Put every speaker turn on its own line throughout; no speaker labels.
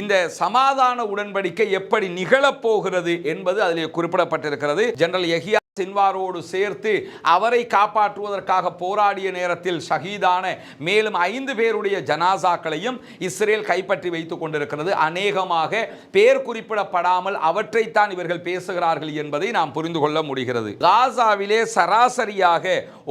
இந்த சமாதான உடன்படிக்கை எப்படி நிகழப்போகிறது என்பது அதில் குறிப்பிடப்பட்டிருக்கிறது. ஜெனரல் எஹியா சின்வாரோடு சேர்த்து அவரை காப்பாற்றுவதற்காக போராடிய நேரத்தில் ஷஹீதான மேலும் ஐந்து பேருடைய ஜனாசாக்களையும் இஸ்ரேல் கைப்பற்றி வைத்துக் கொண்டிருக்கிறது. அநேகமாக பேர் குறிப்பிடப்படாமல் அவற்றைத்தான் இவர்கள் பேசுகிறார்கள் என்பதை நாம் புரிந்து கொள்ள முடிகிறது. காசாவிலே சராசரியாக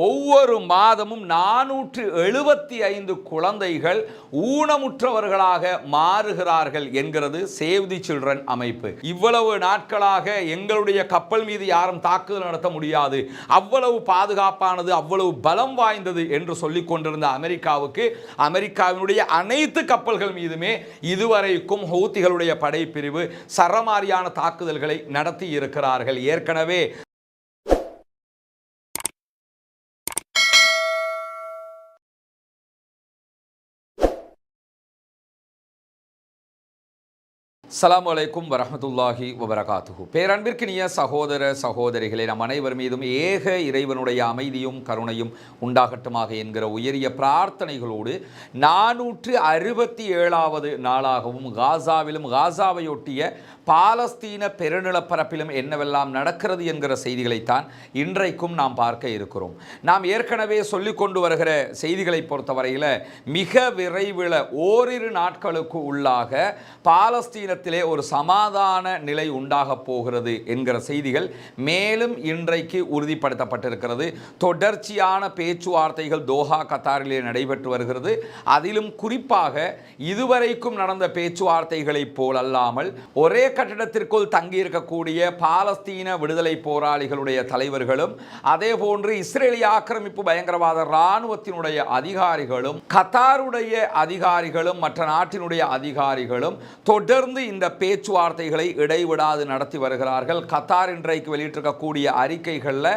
ஒவ்வொரு மாதமும் நானூற்று எழுபத்தி ஐந்து குழந்தைகள் ஊனமுற்றவர்களாக மாறுகிறார்கள் என்கிறது சேவ் தி சில்ட்ரன் அமைப்பு. இவ்வளவு நாட்களாக எங்களுடைய கப்பல் மீது யாரும் தாக்குதல் நடத்த முடியாது. அவ்வளவு பாதுகாப்பானது அவ்வளவு பலம் வாய்ந்தது என்று சொல்லிக் கொண்டிருந்த அமெரிக்காவுக்கு அமெரிக்காவினுடைய அனைத்து கப்பல்கள் மீதுமே இதுவரைக்கும் ஹவுத்திகளுடைய படைப்பிரிவு சரமாரியான தாக்குதல்களை நடத்தி இருக்கிறார்கள். ஏற்கனவே சலாம் அலைக்கும் வரமத்துல்லாஹி வபரகாத்துஹு பேரன்பிற்கினிய சகோதர சகோதரிகளே நம் அனைவர் மீதும் ஏக இறைவனுடைய அமைதியும் கருணையும் உண்டாகட்டுமாக என்கிற உயரிய பிரார்த்தனைகளோடு நானூற்று அறுபத்தி ஏழாவது நாளாகவும் காசாவிலும் காசாவையொட்டிய பாலஸ்தீன பெருநிலப்பரப்பிலும் என்னவெல்லாம் நடக்கிறது என்கிற செய்திகளைத்தான் இன்றைக்கும் நாம் பார்க்க இருக்கிறோம். நாம் ஏற்கனவே சொல்லிக் கொண்டு வருகிற செய்திகளை பொறுத்தவரையில் மிக விரைவில் ஓரிரு நாட்களுக்கு உள்ளாக பாலஸ்தீனத்திலே இடத்திலே ஒரு சமாதான நிலை உண்டாகப் போகிறது என்கிற செய்திகள் மேலும் இன்றைக்கு உறுதிப்படுத்தப்பட்டிருக்கிறது. தொடர்ச்சியான பேச்சுவார்த்தைகள் தோஹா கத்தாரிலே நடைபெற்று வருகிறது. அதிலும் குறிப்பாக இதுவரைக்கும் நடந்த பேச்சுவார்த்தைகளைப் போலல்லாமல் ஒரே கட்டிடத்திற்குள் தங்கியிருக்கக்கூடிய பாலஸ்தீன விடுதலை போராளிகளுடைய தலைவர்களும் அதே போன்று இஸ்ரேலிய ஆக்கிரமிப்பு பயங்கரவாத இராணுவத்தினுடைய அதிகாரிகளும் கத்தாருடைய அதிகாரிகளும் மற்ற நாட்டினுடைய அதிகாரிகளும் தொடர்ந்து இந்த பேச்சுவார்த்தைகளை இடைவிடாது நடத்தி வருகிறார்கள். கத்தார் இன்றைக்கு வெளியிட்டிருக்கக்கூடிய அறிக்கைகளில்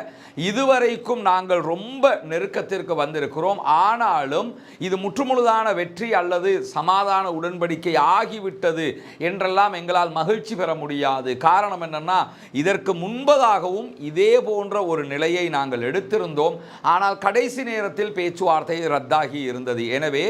இதுவரைக்கும் நாங்கள் ரொம்ப நெருக்கத்திற்கு வந்திருக்கிறோம். ஆனாலும் இது முற்றுமுழுதான வெற்றி அல்லது சமாதான உடன்படிக்கை ஆகிவிட்டது என்றெல்லாம் எங்களால் மகிழ்ச்சி பெற முடியாது. காரணம் என்னென்னா இதற்கு முன்பதாகவும் இதே போன்ற ஒரு நிலையை நாங்கள் எடுத்திருந்தோம். ஆனால் கடைசி நேரத்தில் பேச்சுவார்த்தை ரத்தாகி இருந்தது. எனவே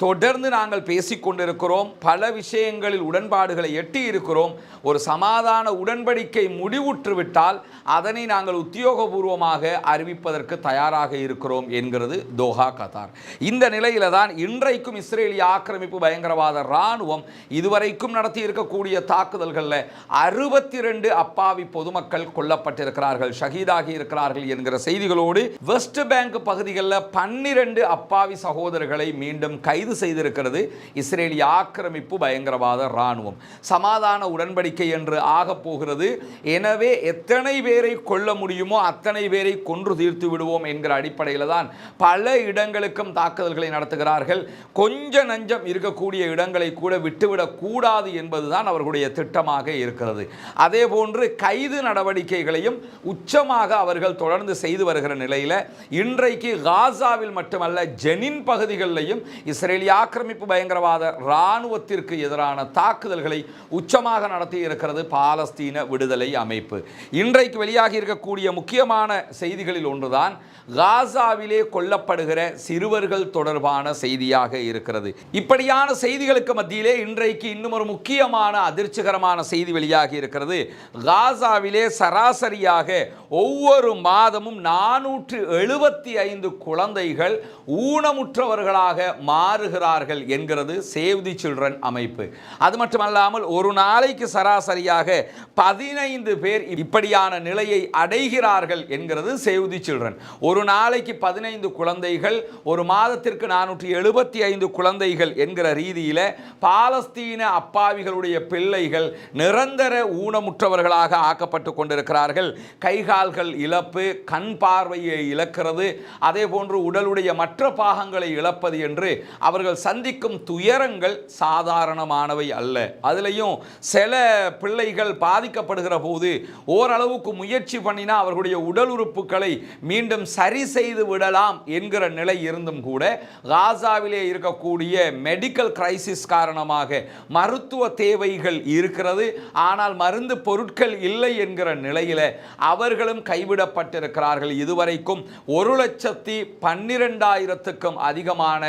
தொடர்ந்து நாங்கள் பேசிக்கொண்டிருக்கிறோம் பல விஷயங்களில் உடன்பாடுகளை எட்டி இருக்கிறோம் ஒரு சமாதான உடன்படிக்கை முடிவுற்று விட்டால் அதனை நாங்கள் உத்தியோகபூர்வமாக அறிவிப்பதற்கு தயாராக இருக்கிறோம் என்கிறது தோஹா கத்தார். இந்த நிலையில தான் இன்றைக்கும் இஸ்ரேலிய ஆக்கிரமிப்பு பயங்கரவாத இராணுவம் இதுவரைக்கும் நடத்தி இருக்கக்கூடிய தாக்குதல்களில் அறுபத்தி ரெண்டு அப்பாவி பொதுமக்கள் கொல்லப்பட்டிருக்கிறார்கள் ஷஹீதாகி இருக்கிறார்கள் என்கிற செய்திகளோடு வெஸ்ட் பேங்க் பகுதிகளில் பன்னிரண்டு அப்பாவி சகோதரர்களை மீண்டும் கைது கைது செய்திருக்கிறது. இஸ்ரேலிய ஆக்கிரமிப்பு பயங்கரவாத இராணுவம். சமாதான உடன்படிக்கை என்று ஆகப் போகிறது. எனவே எத்தனை பேரை கொல்ல முடியுமோ அத்தனை பேரை கொன்று தீர்த்து விடுவோம் என்கிற அடிப்படையில் தான் பல இடங்களுக்கும் தாக்குதல்களை நடத்துகிறார்கள். கொஞ்ச நஞ்சம் இருக்கக்கூடிய இடங்களை கூட விட்டுவிடக்கூடாது என்பதுதான் அவர்களுடைய திட்டமாக இருக்கிறது. அதே போன்று கைது நடவடிக்கைகளையும் உச்சமாக அவர்கள் தொடர்ந்து செய்து வருகிற நிலையில் இன்றைக்கு காசாவில் மட்டுமல்ல ஜெனின் பகுதிகளிலையும் இஸ்ரேல் இஸ்ரேலிய ஆக்கிரமிப்பு பயங்கரவாத இராணுவத்திற்கு எதிரான தாக்குதல்களை உச்சமாக நடத்தி இருக்கிறது பாலஸ்தீன விடுதலை அமைப்பு. இன்றைக்கு வெளியாகி இருக்கக்கூடிய முக்கியமான செய்திகளில் ஒன்றுதான் காசாவிலே கொல்லப்படுகிற சிறுவர்கள் தொடர்பான செய்தியாக இருக்கிறது. இப்படியான செய்திகளுக்கு மத்தியிலே இன்றைக்கு இன்னும் ஒரு முக்கியமான அதிர்ச்சிகரமான செய்தி வெளியாகி இருக்கிறது. காசாவிலே சராசரியாக ஒவ்வொரு மாதமும் நானூற்று எழுபத்தி ஐந்து குழந்தைகள் ஊனமுற்றவர்களாக மாறு மாறுகிறார்கள் என்கிறது சேவ் தி சில்ட்ரன் அமைப்பு. அது மட்டுமல்லாமல் ஒரு நாளைக்கு சராசரியாக பதினைந்து பேர் இப்படியான நிலையை அடைகிறார்கள் என்கிறது சேவ் தி சில்ட்ரன் ஒரு நாளைக்கு பதினைந்து குழந்தைகள் ஒரு மாதத்திற்கு நானூற்றி எழுபத்தி ஐந்து குழந்தைகள் என்கிற ரீதியில் பாலஸ்தீன அப்பாவிகளுடைய பிள்ளைகள் நிரந்தர ஊனமுற்றவர்களாக ஆக்கப்பட்டு கொண்டிருக்கிறார்கள். கைகால்கள் இழப்பு கண் பார்வையை இழக்கிறது அதே போன்று உடலுடைய மற்ற பாகங்களை இழப்பது என்று அவர் அவர்கள் சந்திக்கும் துயரங்கள் சாதாரணமானவை அல்ல. அதுலேயும் சில பிள்ளைகள் பாதிக்கப்படுகிற போது ஓரளவுக்கு முயற்சி பண்ணினா அவர்களுடைய உடல் உறுப்புகளை மீண்டும் சரி செய்து விடலாம் என்கிற நிலை இருந்தும் கூட காசாவிலே இருக்கக்கூடிய மெடிக்கல் கிரைசிஸ் காரணமாக மருத்துவ தேவைகள் இருக்கிறது. ஆனால் மருந்து பொருட்கள் இல்லை என்கிற நிலையில் அவர்களும் கைவிடப்பட்டிருக்கிறார்கள். இதுவரைக்கும் ஒரு லட்சத்தி பன்னிரெண்டாயிரத்துக்கும் அதிகமான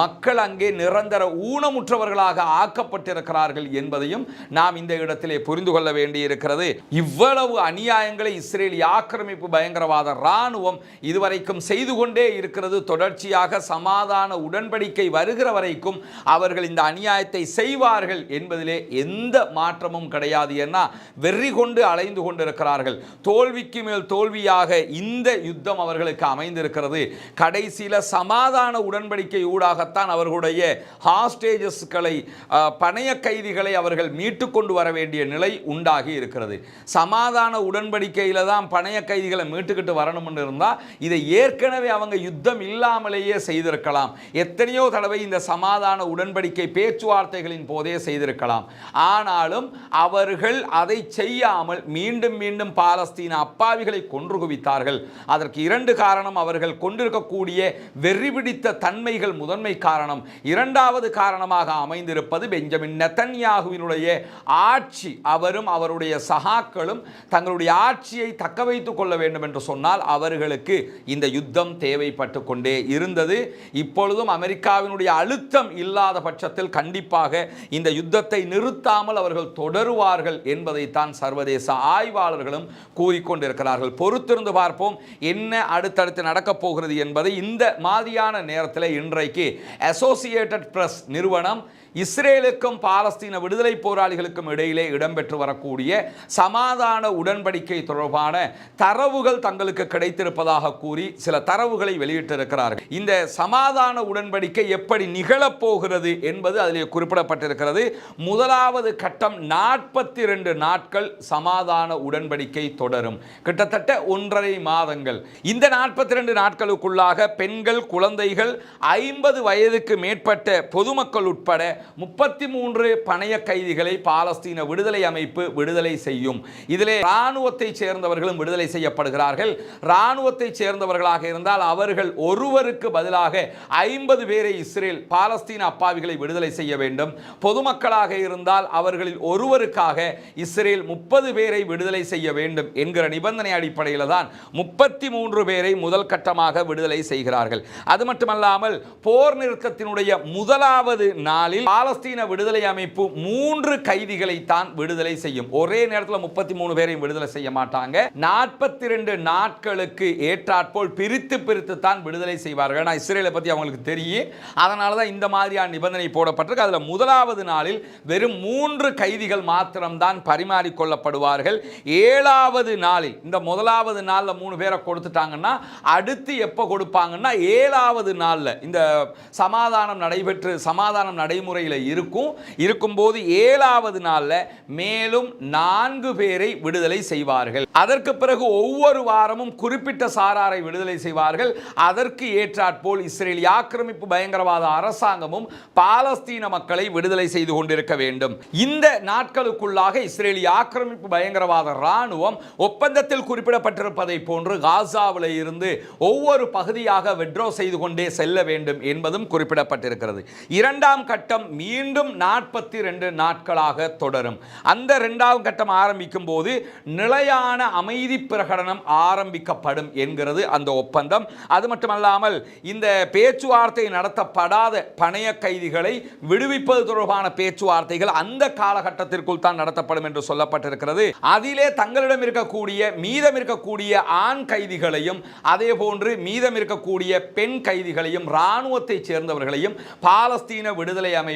மக்கள் மக்கள் அங்கே நிரந்தர ஊனமுற்றவர்களாக ஆக்கப்பட்டிருக்கிறார்கள் என்பதையும் நாம் இந்த இடத்திலே புரிந்து கொள்ள வேண்டியிருக்கிறது. இவ்வளவு அநியாயங்களை இஸ்ரேலி ஆக்கிரமிப்பு பயங்கரவாத இராணுவம் இதுவரைக்கும் செய்து கொண்டே இருக்கிறது. தொடர்ச்சியாக சமாதான உடன்படிக்கை வருகிற வரைக்கும் அவர்கள் இந்த அநியாயத்தை செய்வார்கள் என்பதிலே எந்த மாற்றமும் கிடையாது என்ன வெறி கொண்டு அலைந்து கொண்டிருக்கிறார்கள். தோல்விக்கு மேல் தோல்வியாக இந்த யுத்தம் அவர்களுக்கு அமைந்திருக்கிறது. கடைசியில் சமாதான உடன்படிக்கை ஊடாகத்தான் அவர்களுடைய ஹாஸ்டேஜஸ்களை பணைய கைதிகளை அவர்கள் மீட்டு கொண்டு வர வேண்டிய நிலை உண்டாகி இருக்கிறது. சமாதான உடன்படிக்கையில் தான் பணைய கைதிகளை மீட்டுக்கிட்டு வரணும்னு இருந்தால் இதை ஏற்கனவே அவங்க யுத்தம் இல்லாமலேயே செய்திருக்கலாம். எத்தனையோ தடவை இந்த சமாதான உடன்படிக்கை பேச்சுவார்த்தைகளின் போதே செய்திருக்கலாம். ஆனாலும் அவர்கள் அதை செய்யாமல் மீண்டும் மீண்டும் பாலஸ்தீன அப்பாவிகளை கொன்று குவித்தார்கள். அதற்கு இரண்டு காரணம் அவர்கள் கொண்டிருக்கக்கூடிய வெறி பிடித்த தன்மைகள் முதன்மை காரணம். காரணம். இரண்டாவது காரணமாக அமைந்திருப்பது பெஞ்சமின் நெத்தன்யாகுவினுடைய ஆட்சி. அவரும் அவருடைய சகாக்களும் தங்களுடைய ஆட்சியை தக்க வைத்துக் கொள்ள வேண்டும் என்று சொன்னால் அவர்களுக்கு இந்த யுத்தம் தேவைப்பட்டு கொண்டே இருந்தது. இப்பொழுதும் அமெரிக்காவினுடைய அழுத்தம் இல்லாத பட்சத்தில் கண்டிப்பாக இந்த யுத்தத்தை நிறுத்தாமல் அவர்கள் தொடருவார்கள் என்பதைத்தான் சர்வதேச ஆய்வாளர்களும் கூறிக்கொண்டிருக்கிறார்கள். பொறுத்திருந்து பார்ப்போம் என்ன அடுத்தடுத்து நடக்கப் போகிறது என்பதை இந்த மாதிரியான நேரத்தில் இன்றைக்கு அசோசியேட்டட் பிரஸ் நிறுவனம் இஸ்ரேலுக்கும் பாலஸ்தீன விடுதலை போராளிகளுக்கும் இடையிலே இடம்பெற்று வரக்கூடிய சமாதான உடன்படிக்கை தொடர்பான தரவுகள் தங்களுக்கு கிடைத்திருப்பதாக கூறி சில தரவுகளை வெளியிட்டிருக்கிறார்கள். இந்த சமாதான உடன்படிக்கை எப்படி நிகழப்போகிறது என்பது அதில் குறிப்பிடப்பட்டிருக்கிறது. முதலாவது கட்டம் நாற்பத்தி ரெண்டு நாட்கள் சமாதான உடன்படிக்கை தொடரும். கிட்டத்தட்ட ஒன்றரை மாதங்கள். இந்த நாற்பத்தி ரெண்டு நாட்களுக்குள்ளாக பெண்கள் குழந்தைகள் ஐம்பது வயதுக்கு மேற்பட்ட பொதுமக்கள் உட்பட முப்பத்தி மூன்று பணைய கைதிகளை பாலஸ்தீன விடுதலை அமைப்பு விடுதலை செய்யும். இதிலே இராணுவத்தை சேர்ந்தவர்களும் விடுதலை செய்யப்படுகிறார்கள். இராணுவத்தை சேர்ந்தவர்களாக இருந்தால் அவர்கள் ஒருவருக்கு பதிலாக ஐம்பது பேரை இஸ்ரேல் பாலஸ்தீன அப்பாவிகளை விடுதலை செய்ய வேண்டும். பொதுமக்களாக இருந்தால் அவர்களில் ஒருவருக்காக இஸ்ரேல் முப்பது பேரை விடுதலை செய்ய வேண்டும் என்கிற நிபந்தனை அடிப்படையில் தான் முப்பத்தி மூன்று பேரை முதல் கட்டமாக விடுதலை செய்கிறார்கள். அது மட்டுமல்லாமல் போர் நிறுத்தத்தினுடைய முதலாவது நாளில் பாலஸ்தீன விடுதலை அமைப்பு மூன்று கைதிகளை தான் விடுதலை செய்யும். ஒரே நேரத்தில் முப்பத்தி மூணு பேரையும் விடுதலை செய்ய மாட்டாங்க. நாற்பத்தி ரெண்டு நாட்களுக்கு ஏற்றாற்போல் பிரித்து பிரித்து தான் விடுதலை செய்வார்கள். ஏன்னா இஸ்ரேலை பற்றி அவங்களுக்கு தெரியும். அதனால தான் இந்த மாதிரியான நிபந்தனை போடப்பட்டிருக்கு. அதில் முதலாவது நாளில் வெறும் மூன்று கைதிகள் மாத்திரம்தான் பரிமாறிக்கொள்ளப்படுவார்கள் ஏழாவது நாளில் இந்த முதலாவது நாளில் மூணு பேரை கொடுத்துட்டாங்கன்னா அடுத்து எப்போ கொடுப்பாங்கன்னா ஏழாவது நாளில் இந்த சமாதானம் நடைபெற்று சமாதானம் நடைமுறை நடைமுறையில் இருக்கும். இருக்கும்போது ஏழாவது நாளில் மேலும் நான்கு பேரை விடுதலை செய்வார்கள். அதற்கு பிறகு ஒவ்வொரு வாரமும் குறிப்பிட்ட சாராரை விடுதலை செய்வார்கள். அதற்கு ஏற்றாற்போல் இஸ்ரேல் ஆக்கிரமிப்பு பயங்கரவாத அரசாங்கமும் பாலஸ்தீன மக்களை விடுதலை செய்து கொண்டிருக்க வேண்டும். இந்த நாட்களுக்குள்ளாக இஸ்ரேலிய ஆக்கிரமிப்பு பயங்கரவாத இராணுவம் ஒப்பந்தத்தில் குறிப்பிடப்பட்டிருப்பதை போன்று காசாவில் இருந்து ஒவ்வொரு பகுதியாக வெட்ரோ செய்து கொண்டே செல்ல வேண்டும் என்பதும் குறிப்பிடப்பட்டிருக்கிறது. இரண்டாம் கட்டம் மீண்டும் நாற்பத்தி ரெண்டு நாட்களாக தொடரும். அந்த இரண்டாம் கட்டம் ஆரம்பிக்கும் போது நிலையான அமைதி பிரகடனம் ஆரம்பிக்கப்படும் என்கிறது அந்த ஒப்பந்தம். அது மட்டுமல்லாமல் இந்த பேச்சுவார்த்தை நடத்தப்படாத பணைய கைதிகளை விடுவிப்பது தொடர்பான பேச்சுவார்த்தைகள் அந்த காலகட்டத்திற்குள் தான் நடத்தப்படும் என்று சொல்லப்பட்டிருக்கிறது. அதிலே தங்களிடம் இருக்கக்கூடிய மீதம் இருக்கக்கூடிய ஆண் கைதிகளையும் அதே போன்று மீதம் இருக்கக்கூடிய பெண் கைதிகளையும் இராணுவத்தை சேர்ந்தவர்களையும் பாலஸ்தீன விடுதலை அமைப்பு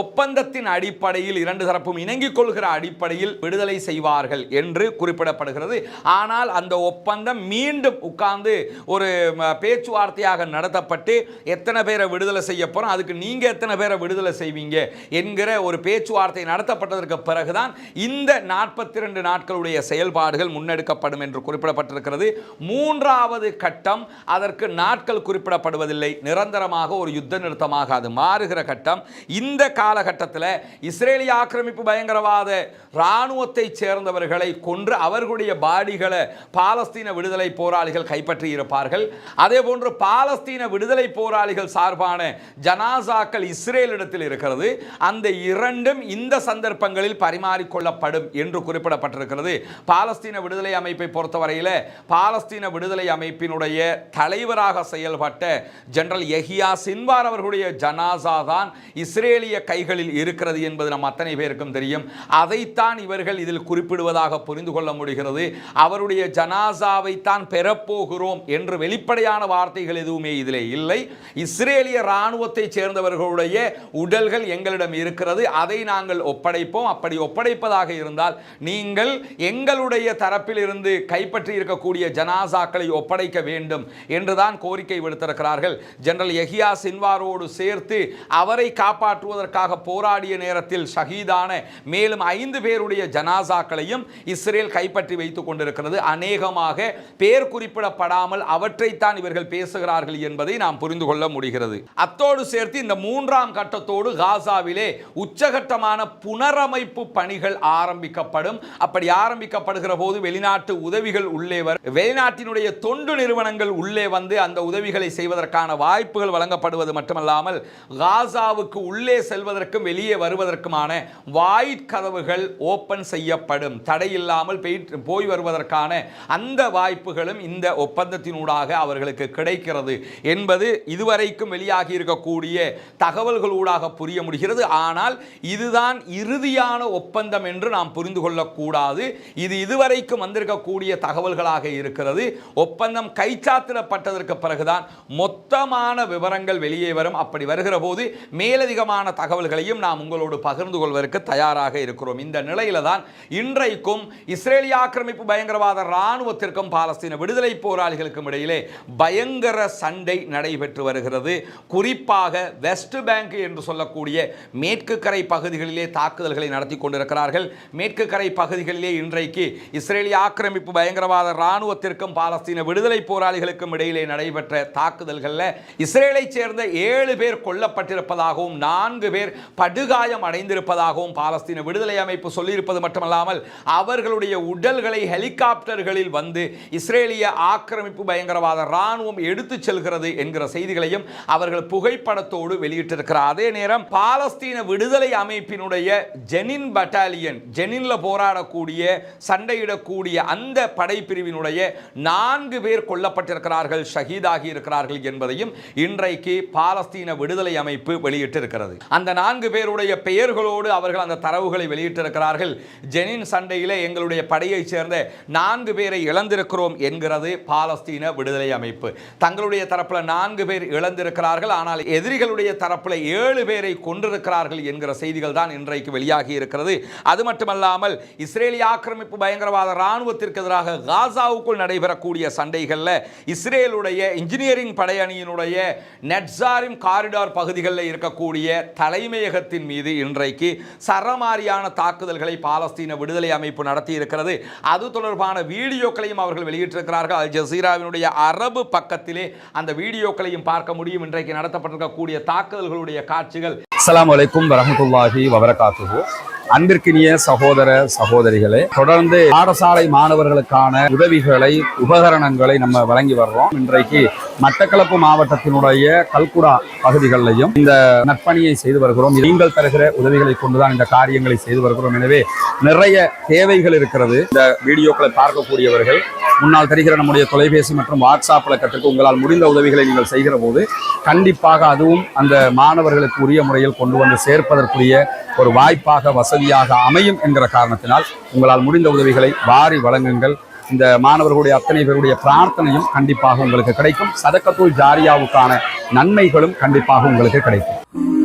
ஒப்பந்தத்தின் அடிப்படையில் இரண்டு தரப்பும் இணங்கிக் கொள்கிற அடிப்படையில் விடுதலை செய்வார்கள் என்று குறிப்பிடப்படுகிறது. ஆனால் அந்த ஒப்பந்தம் மீண்டும் உட்கார்ந்து ஒரு பேச்சுவார்த்தையாக நடத்தப்பட்டு எத்தனை பேரை விடுதலை செய்ய போகிறோம் அதுக்கு நீங்கள் எத்தனை பேரை விடுதலை செய்வீங்க என்கிற ஒரு பேச்சுவார்த்தை நடத்தப்பட்டதற்கு பிறகுதான் இந்த நாற்பத்தி ரெண்டு நாட்களுடைய செயல்பாடுகள் முன்னெடுக்கப்படும் என்று குறிப்பிடப்பட்டிருக்கிறது. மூன்றாவது கட்டம் அதற்கு நாட்கள் குறிப்பிடப்படுவதில்லை. நிரந்தரமாக ஒரு யுத்த நிறுத்தமாக அது மாறுகிற கட்டம். இந்த காலகட்டத்தில் இஸ்ரேலிய ஆக்கிரமிப்பு பயங்கரவாத இராணுவத்தை சேர்ந்தவர்களை கொன்று அவர்களுடைய பாடிகளை பாலஸ்தீன விடுதலை போராளிகள் கைப்பற்றி இருப்பார்கள் அதே போன்று பாலஸ்தீன விடுதலை போராளிகள் சார்பான ஜனாசாக்கள் இஸ்ரேலிடத்தில் இருக்கிறது. அந்த இரண்டும் இந்த சந்தர்ப்பங்களில் பரிமாறிக்கொள்ளப்படும் என்று குறிப்பிடப்பட்டிருக்கிறது. பாலஸ்தீன விடுதலை அமைப்பை பொறுத்தவரையில் பாலஸ்தீன விடுதலை அமைப்பினுடைய தலைவராக செயல்பட்ட ஜெனரல் எஹியா சின்வார் அவர்களுடைய ஜனாசா தான் இஸ்ரேலிய கைகளில் இருக்கிறது என்பது நம் அத்தனை பேருக்கும் தெரியும். அதைத்தான் இவர்கள் இதில் குறிப்பிடுவதாக புரிந்து கொள்ள முடிகிறது. அவருடைய ஜனாசாவை தான் பெறப்போகிறோம் என்று வெளிப்படையான வார்த்தைகள் எதுவுமே இதிலே இல்லை. இஸ்ரேலிய இராணுவத்தைச் சேர்ந்தவர்களுடைய உடல்கள் எங்களிடம் இருக்கிறது. அதை நாங்கள் ஒப்படைப்போம். அப்படி ஒப்படைப்பதாக இருந்தால் நீங்கள் எங்களுடைய தரப்பில் இருந்து கைப்பற்றி இருக்கக்கூடிய ஜனாசாக்களை ஒப்படைக்க வேண்டும் என்றுதான் கோரிக்கை விடுத்திருக்கிறார்கள். ஜெனரல் எஹியா சின்வாரோடு சேர்த்து அவரை காப்பாற்றுவதற்காக போராடிய நேரத்தில் ஷஹீதான மேலும் ஐந்து பேருடைய ஜனாசாக்களையும் இஸ்ரேல் கைப்பற்றி வைத்துக் கொண்டிருக்கிறது. அநேகமாக பேர் குறிப்பிடப்படாமல் அவற்றைத்தான் இவர்கள் பேசுகிறார்கள் என்பதை நாம் புரிந்து கொள்ள முடிகிறது. அத்தோடு சேர்த்து இந்த மூன்றாம் கட்டத்தோடு காசாவிலே உச்சகட்டமான புனரமைப்பு பணிகள் ஆரம்பிக்கப்படும். அப்படி ஆரம்பிக்கப்படுகிற போது வெளிநாட்டு உதவிகள் உள்ளே வரும் வெளிநாட்டினுடைய தொண்டு நிறுவனங்கள் உள்ளே வந்து அந்த உதவிகளை செய்வதற்கான வாய்ப்புகள் வழங்கப்படுவது மட்டுமல்லாமல் காசாவுக்கு உள்ள உள்ளே செல்வதற்கும் வெளியே வருவதற்குமான வாய்க்கதவுகள் ஓப்பன் செய்யப்படும். தடையில்லாமல் போய்- போய் வருவதற்கான அந்த வாய்ப்புகளும் இந்த ஒப்பந்தத்தினூடாக அவர்களுக்கு கிடைக்கிறது என்பது இதுவரைக்கும் வெளியாகி இருக்கக்கூடிய தகவல்களூடாக புரிய முடிகிறது. ஆனால் இதுதான் இறுதியான ஒப்பந்தம் என்று நாம் புரிந்து கொள்ளக்கூடாது. இது இதுவரைக்கும் வந்திருக்கக்கூடிய தகவல்களாக இருக்கிறது. ஒப்பந்தம் கைச்சாத்திடப்பட்டதற்கு பிறகுதான் மொத்தமான விவரங்கள் வெளியே வரும். அப்படி வருகிற போது மேலதிகமான தகவல்களையும் நாம் உங்களோடு பகிர்ந்து கொள்வதற்கு தயாராக இருக்கிறோம். இந்த நிலையில தான் இன்றைக்கும் இஸ்ரேலிய ஆக்கிரமிப்பு பயங்கரவாத இராணுவத்திற்கும் பாலஸ்தீன விடுதலை போராளிகளுக்கும் இடையிலே பயங்கர சண்டை நடைபெற்று வருகிறது. குறிப்பாக வெஸ்ட் பேங்க் என்று சொல்லக்கூடிய மேற்கு கரை பகுதிகளிலே தாக்குதல்களை நடத்தி கொண்டிருக்கிறார்கள். மேற்கு கரை பகுதிகளிலே இன்றைக்கு இஸ்ரேலிய ஆக்கிரமிப்பு பயங்கரவாத இராணுவத்திற்கும் பாலஸ்தீன விடுதலை போராளிகளுக்கும் இடையிலே நடைபெற்ற தாக்குதல்களில் இஸ்ரேலை சேர்ந்த ஏழு பேர் கொல்லப்பட்டிருப்பதாகவும் நான்கு பேர் படுகாயம் அடைந்திருப்பதாகவும் பாலஸ்தீன விடுதலை அமைப்பு சொல்லியிருப்பது மட்டுமல்லாமல் அவர்களுடைய உடல்களை ஹெலிகாப்டர்களில் வந்து இஸ்ரேலிய ஆக்கிரமிப்பு பயங்கரவாத இராணுவம் எடுத்துச் செல்கிறது என்கிற செய்திகளையும் அவர்கள் புகைப்படத்தோடு வெளியிட்டிருக்கிறார். அதே நேரம் பாலஸ்தீன விடுதலை அமைப்பினுடைய ஜெனின் பட்டாலியன் ஜெனின்ல போராடக்கூடிய சண்டையிடக்கூடிய அந்த படைப்பிரிவினுடைய நான்கு பேர் கொல்லப்பட்டிருக்கிறார்கள் ஷஹீதாகி இருக்கிறார்கள் என்பதையும் இன்றைக்கு பாலஸ்தீன விடுதலை அமைப்பு வெளியிட்டிருக்கிறது. அந்த நான்கு பேருடைய பெயர்களோடு அவர்கள் அந்த தரவுகளை வெளியிட்டிருக்கிறார்கள். ஜெனின் சண்டையிலே எங்களுடைய படையைச் சேர்ந்த நான்கு பேரை இழந்திருக்கிறோம் என்கிறது பாலஸ்தீன விடுதலை அமைப்பு. தங்களுடைய தரப்பில் நான்கு பேர் இழந்திருக்கிறார்கள். ஆனால் எதிரிகளுடைய தரப்பில் ஏழு பேரை கொண்டிருக்கிறார்கள் என்கிற செய்திகள் தான் இன்றைக்கு வெளியாகி இருக்கிறது. அது மட்டுமல்லாமல் இஸ்ரேலிய ஆக்கிரமிப்பு பயங்கரவாத இராணுவத்திற்கு எதிராக காசாவுக்குள் நடைபெறக்கூடிய சண்டைகளில் இஸ்ரேலுடைய இன்ஜினியரிங் படையணியினுடைய நெட்சாரிம் காரிடார் பகுதிகளில் இருக்கக்கூடிய தலைமையகத்தின் மீது இன்றைக்கு சரமாரியான தாக்குதல்களை பாலஸ்தீன விடுதலை அமைப்பு நடத்தி இருக்கிறது அது தொடர்பான வீடியோக்களையும் அவர்கள் வெளியிட்டிருக்கிறார்கள். அல் ஜசீராவினுடைய அரபு பக்கத்திலே அந்த வீடியோக்களையும் பார்க்க முடியும். இன்றைக்கு நடத்தப்பட்டிருக்கக்கூடிய தாக்குதல்களுடைய காட்சிகள்.
அஸ்லாம் வலைக்கும் வரமத்துல்லாஹி வபரகாத்துஹு. அன்பிற்கினிய சகோதர சகோதரிகளே தொடர்ந்து பாடசாலை மாணவர்களுக்கான உதவிகளை உபகரணங்களை நம்ம வழங்கி வர்றோம். இன்றைக்கு மட்டக்களப்பு மாவட்டத்தினுடைய கல்குடா பகுதிகளிலையும் இந்த நற்பணியை செய்து வருகிறோம். நீங்கள் தருகிற உதவிகளை கொண்டுதான் இந்த காரியங்களை செய்து வருகிறோம். எனவே நிறைய தேவைகள் இருக்கிறது. இந்த வீடியோக்களை பார்க்கக்கூடியவர்கள் முன்னால் தெரிகிற நம்முடைய தொலைபேசி மற்றும் வாட்ஸ்அப் பழக்கத்திற்கு உங்களால் முடிந்த உதவிகளை நீங்கள் செய்கிற போது கண்டிப்பாக அதுவும் அந்த மாணவர்களுக்கு உரிய முறையில் கொண்டு வந்து சேர்ப்பதற்குரிய ஒரு வாய்ப்பாக வசதியாக அமையும் என்கிற காரணத்தினால் உங்களால் முடிந்த உதவிகளை வாரி வழங்குங்கள். இந்த மாணவர்களுடைய அத்தனை பேருடைய பிரார்த்தனையும் கண்டிப்பாக உங்களுக்கு கிடைக்கும். சதக்கத்துள் ஜாரியாவுக்கான நன்மைகளும் கண்டிப்பாக உங்களுக்கு கிடைக்கும்.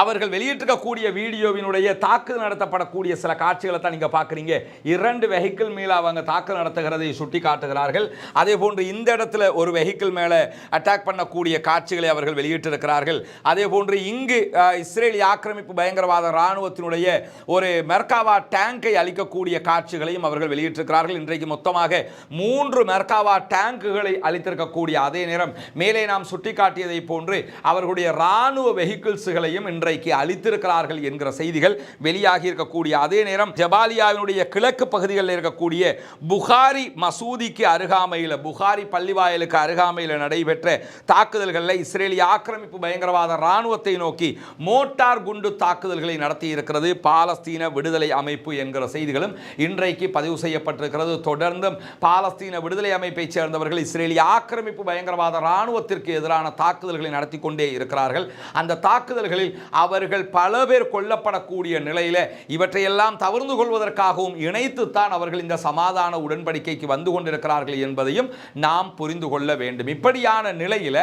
அவர்கள் வெளியிட்டிருக்கக்கூடிய வீடியோவினுடைய தாக்குதல் நடத்தப்படக்கூடிய சில காட்சிகளை தான் நீங்க பார்க்குறீங்க. இரண்டு வெஹிக்கிள் மேல அவங்க தாக்குதல் நடத்துகிறதை சுட்டி காட்டுகிறார்கள். அதே போன்று இந்த இடத்துல ஒரு வெஹிக்கிள் மேலே அட்டாக் பண்ணக்கூடிய காட்சிகளை அவர்கள் வெளியிட்டிருக்கிறார்கள். அதே போன்று இங்கு இஸ்ரேலிய இஸ்ரேலி ஆக்கிரமிப்பு பயங்கரவாத இராணுவத்தினுடைய ஒரு மெர்காவா டேங்கை அளிக்கக்கூடிய காட்சிகளையும் அவர்கள் வெளியிட்டிருக்கிறார்கள். இன்றைக்கு மொத்தமாக மூன்று மெர்காவா டேங்குகளை அளித்திருக்கக்கூடிய அதே நேரம் மேலே நாம் சுட்டிக்காட்டியதை போன்று அவர்களுடைய இராணுவ வெஹிக்கிள்ஸுகளையும் இன்றைக்கு அளித்திருக்கிறார்கள் என்கிற செய்திகள் வெளியாகி இருக்கக்கூடிய அதே நேரம் ஜபாலியாவினுடைய கிழக்கு பகுதிகளில் இருக்கக்கூடிய புகாரி மசூதிக்கு அருகாமையில் புகாரி பள்ளிவாயலுக்கு அருகாமையில் நடைபெற்ற தாக்குதல்களில் இஸ்ரேலிய ஆக்கிரமிப்பு பயங்கரவாத இராணுவத்தை நோக்கி மோட்டார் குண்டு தாக்குதல்களை நடத்தி இருக்கிறது பாலஸ்தீன விடுதலை அமைப்பு என்கிற செய்திகளும் இன்றைக்கு பதிவு செய்யப்பட்டிருக்கிறது. தொடர்ந்தும் பாலஸ்தீன விடுதலை அமைப்பைச் சேர்ந்தவர்கள் இஸ்ரேலிய ஆக்கிரமிப்பு பயங்கரவாத இராணுவத்திற்கு எதிரான தாக்குதல்களை நடத்தி கொண்டே இருக்கிறார்கள். அந்த தாக்குதல்களில் அவர்கள் பல பேர் கொல்லப்படக்கூடிய நிலையில் இவற்றையெல்லாம் தவிர்ந்து கொள்வதற்காகவும் இணைத்துத்தான் அவர்கள் இந்த சமாதான உடன்படிக்கைக்கு வந்து கொண்டிருக்கிறார்கள் என்பதையும் நாம் புரிந்து கொள்ள வேண்டும். இப்படியான நிலையில்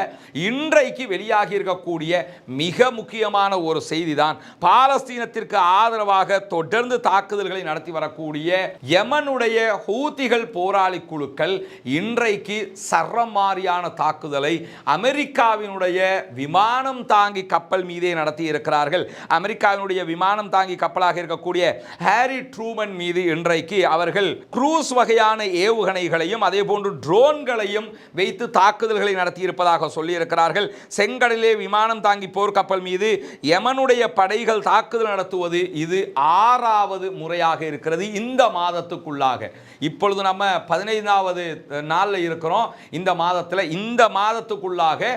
இன்றைக்கு வெளியாகி இருக்கக்கூடிய மிக முக்கியமான ஒரு செய்தி தான் பாலஸ்தீனத்திற்கு ஆதரவாக தொடர்ந்து தாக்குதல்களை நடத்தி வரக்கூடிய யமனுடைய ஹூத்திகள் போராளி குழுக்கள் இன்றைக்கு சரமாரியான தாக்குதலை அமெரிக்காவினுடைய விமானம் தாங்கி கப்பல் மீதே நடத்தி இருக்கிறார்கள் அமெரிக்காவினுடைய விமானம் தாங்கி கப்பலாக இருக்கக்கூடிய ஹாரி ட்ரூமன் மீது இன்றைக்கு அவர்கள் குரூஸ் வகையான ஏவுகணைகளையும் அதே போன்று ட்ரோன்களையும் வைத்து தாக்குதல்களை நடத்தியிருப்பதாக சொல்லியிருக்கிறார்கள். செங்கடலே விமானம் தாங்கி போர்க்கப்பல் மீது யமனுடைய படைகள் தாக்குதல் நடத்துவது இது ஆறாவது முறையாக இருக்கிறது இந்த மாதத்துக்குள்ளாக. இப்பொழுது நம்ம பதினைந்தாவது நாளில் இருக்கிறோம். இந்த மாதத்தில் இந்த மாதத்துக்குள்ளாக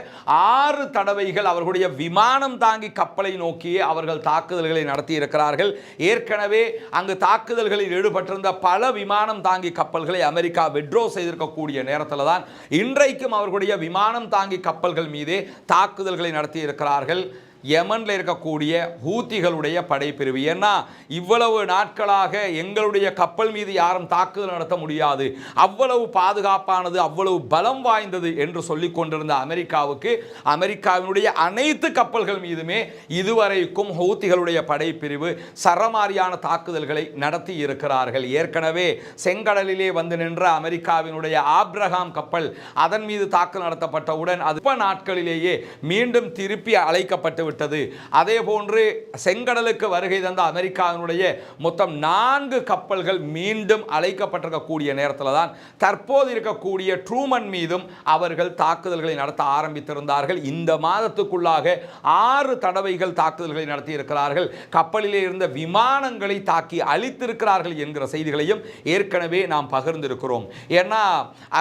ஆறு தடவைகள் அவர்களுடைய விமானம் தாங்கி கப்பலை நோக்கியே அவர்கள் தாக்குதல்களை நடத்தி இருக்கிறார்கள் ஏற்கனவே அங்கு தாக்குதல்களில் ஈடுபட்டிருந்த பல விமானம் தாங்கி கப்பல்களை அமெரிக்கா விட்ரோ செய்திருக்கக்கூடிய நேரத்தில் தான் இன்றைக்கும் அவர்களுடைய விமானம் தாங்கி கப்பல்கள் மீதே தாக்குதல்களை நடத்தி இருக்கிறார்கள் யமனில் இருக்கக்கூடிய ஹூத்திகளுடைய படைப்பிரிவு. ஏன்னா இவ்வளவு நாட்களாக எங்களுடைய கப்பல் மீது யாரும் தாக்குதல் நடத்த முடியாது. அவ்வளவு பாதுகாப்பானது அவ்வளவு பலம் வாய்ந்தது என்று சொல்லிக் கொண்டிருந்த அமெரிக்காவுக்கு அமெரிக்காவினுடைய அனைத்து கப்பல்கள் மீதுமே இதுவரைக்கும் ஹூத்திகளுடைய படைப்பிரிவு சரமாரியான தாக்குதல்களை நடத்தி இருக்கிறார்கள். ஏற்கனவே செங்கடலிலே வந்து நின்ற அமெரிக்காவினுடைய ஆப்ரஹாம் கப்பல் அதன் மீது தாக்குதல் நடத்தப்பட்டவுடன் அது நாட்களிலேயே மீண்டும் திருப்பி அழைக்கப்பட்டு விட்டது. அதே போன்று செங்கடலுக்கு வருகை தந்த அமெரிக்காவினுடைய மொத்தம் நான்கு கப்பல்கள் மீண்டும் அழைக்கப்பட்டிருக்கக்கூடிய நேரத்தில் தான் தற்போது இருக்கக்கூடிய ட்ரூமன் மீதும் அவர்கள் தாக்குதல்களை நடத்த ஆரம்பித்திருந்தார்கள். இந்த மாதத்துக்குள்ளாக ஆறு தடவைகள் தாக்குதல்களை நடத்தி இருக்கிறார்கள் கப்பலிலே இருந்த விமானங்களை தாக்கி அழித்திருக்கிறார்கள் என்கிற செய்திகளையும் ஏற்கனவே நாம் பகிர்ந்திருக்கிறோம். ஏன்னா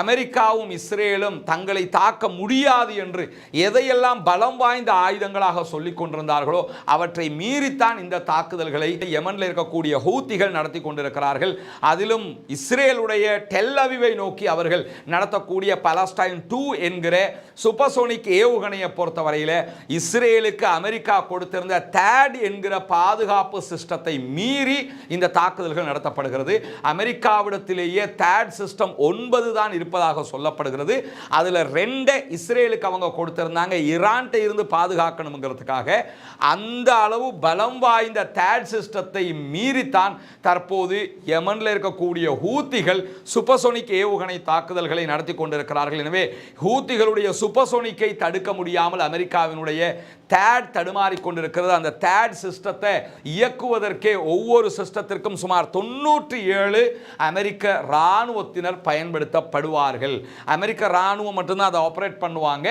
அமெரிக்காவும் இஸ்ரேலும் தங்களை தாக்க முடியாது என்று எதையெல்லாம் பலம் வாய்ந்த ஆயுதங்களாக சொல்லிக் கொண்டிருந்தார்களோ அவற்றை மீறித்தான் இந்த தாக்குதல்களை யமனில் இருக்கக்கூடிய ஹூத்திகள் நடத்தி கொண்டிருக்கிறார்கள். அதிலும் இஸ்ரேலுடைய டெல்லவிவை நோக்கி அவர்கள் நடத்தக்கூடிய பலஸ்டைன் டூ என்கிற சுப்பசோனிக் ஏவுகணையை பொறுத்தவரையில் இஸ்ரேலுக்கு அமெரிக்கா கொடுத்திருந்த தேட் என்கிற பாதுகாப்பு சிஸ்டத்தை மீறி இந்த தாக்குதல்கள் நடத்தப்படுகிறது. அமெரிக்காவிடத்திலேயே தேட் சிஸ்டம் ஒன்பது தான் இருப்பதாக சொல்லப்படுகிறது. அதில் ரெண்டை இஸ்ரேலுக்கு அவங்க கொடுத்திருந்தாங்க. ஈரான்கிட்ட இருந்து பாதுகாக்கணுங்கிறதுக்காக அந்த அளவு பலம் வாய்ந்த தேட் சிஸ்டத்தை மீறித்தான் தற்போது யமனில் இருக்கக்கூடிய ஹூத்திகள் சுப்பசோனிக் ஏவுகணை தாக்குதல்களை நடத்தி கொண்டிருக்கிறார்கள். எனவே ஹூத்திகளுடைய சுப்பசோனிக்கை தடுக்க முடியாமல் அமெரிக்காவினுடைய தேட் தடுமாறி கொண்டிருக்கிறது. அந்த தேட் சிஸ்டத்தை இயக்குவதற்கே ஒவ்வொரு சிஸ்டத்திற்கும் சுமார் தொண்ணூற்றி ஏழு அமெரிக்க இராணுவத்தினர் பயன்படுத்தப்படுவார்கள். அமெரிக்க இராணுவம் மட்டும்தான் அதை ஆப்ரேட் பண்ணுவாங்க.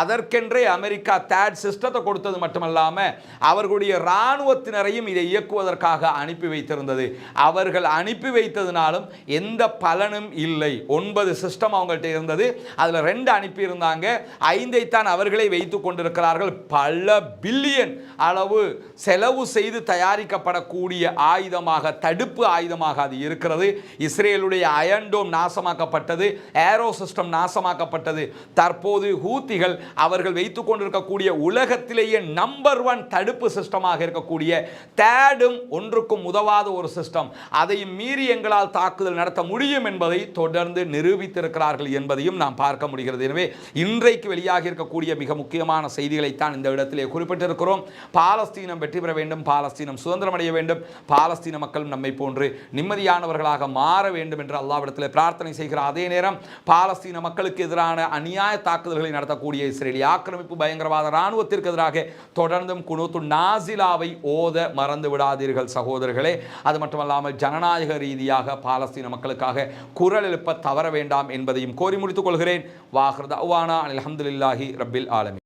அதற்கென்றே அமெரிக்கா தேட் சிஸ்டத்தை கொடுத்தது மட்டுமல்லாமல் அவர்களுடைய இராணுவத்தினரையும் இதை இயக்குவதற்காக அனுப்பி வைத்திருந்தது. அவர்கள் அனுப்பி வைத்ததினாலும் எந்த பலனும் இல்லை. ஒன்பது சிஸ்டம் அவங்கள்ட்ட இருந்தது. அதில் ரெண்டு அனுப்பியிருந்தாங்க. ஐந்தைத்தான் அவர்களே வைத்து கொண்டிருக்கிறார்கள். பல பில்லியன் அளவு செலவு செய்து தயாரிக்கப்படக்கூடிய ஆயுதமாக தடுப்பு ஆயுதமாக அது இருக்கிறது. இஸ்ரேலுடைய அயன்டோம் நாசமாக்கப்பட்டது. ஏரோ சிஸ்டம் நாசமாக்கப்பட்டது. தற்போது ஹூத்திகள் அவர்கள் வைத்துக் கொண்டிருக்கக்கூடிய உலகத்திலேயே நம்பர் ஒன் தடுப்பு சிஸ்டமாக இருக்கக்கூடிய தேடும் ஒன்றுக்கும் உதவாத ஒரு சிஸ்டம். அதையும் மீறி எங்களால் தாக்குதல் நடத்த முடியும் என்பதை தொடர்ந்து நிரூபித்திருக்கிறார்கள் என்பதையும் நாம் பார்க்க முடிகிறது. எனவே இன்றைக்கு வெளியாக இருக்கக்கூடிய மிக முக்கியமான செய்திகளைத்தான் இந்த இடத்திலே குறிப்பிட்டிருக்கிறோம். பாலஸ்தீனம் வெற்றி பெற வேண்டும் பாலஸ்தீனம் சுதந்திரம் அடைய வேண்டும் பாலஸ்தீன மக்களும் நம்மை போன்று நிம்மதியானவர்களாக மாற வேண்டும் என்று அல்லாவிடத்தில் பிரார்த்தனை செய்கிற அதே நேரம் பாலஸ்தீன மக்களுக்கு எதிரான அநியாய தாக்குதல்களை நடத்தக்கூடிய இஸ்ரேலிய ஆக்கிரமிப்பு பயங்கரவாத இராணுவத்திற்கு எதிராக தொடர்ந்தும் குனூத்து நாசிலாவை ஓத மறந்து விடாதீர்கள் சகோதரர்களே. அது மட்டுமல்லாமல் ஜனநாயக ரீதியாக பாலஸ்தீன மக்களுக்காக குரல் எழுப்ப தவற வேண்டாம் என்பதையும் கோரி முடித்துக் கொள்கிறேன். வாஹ்ரத் அவானா அலமதுல்லாஹி ரப்பில் ஆலமி.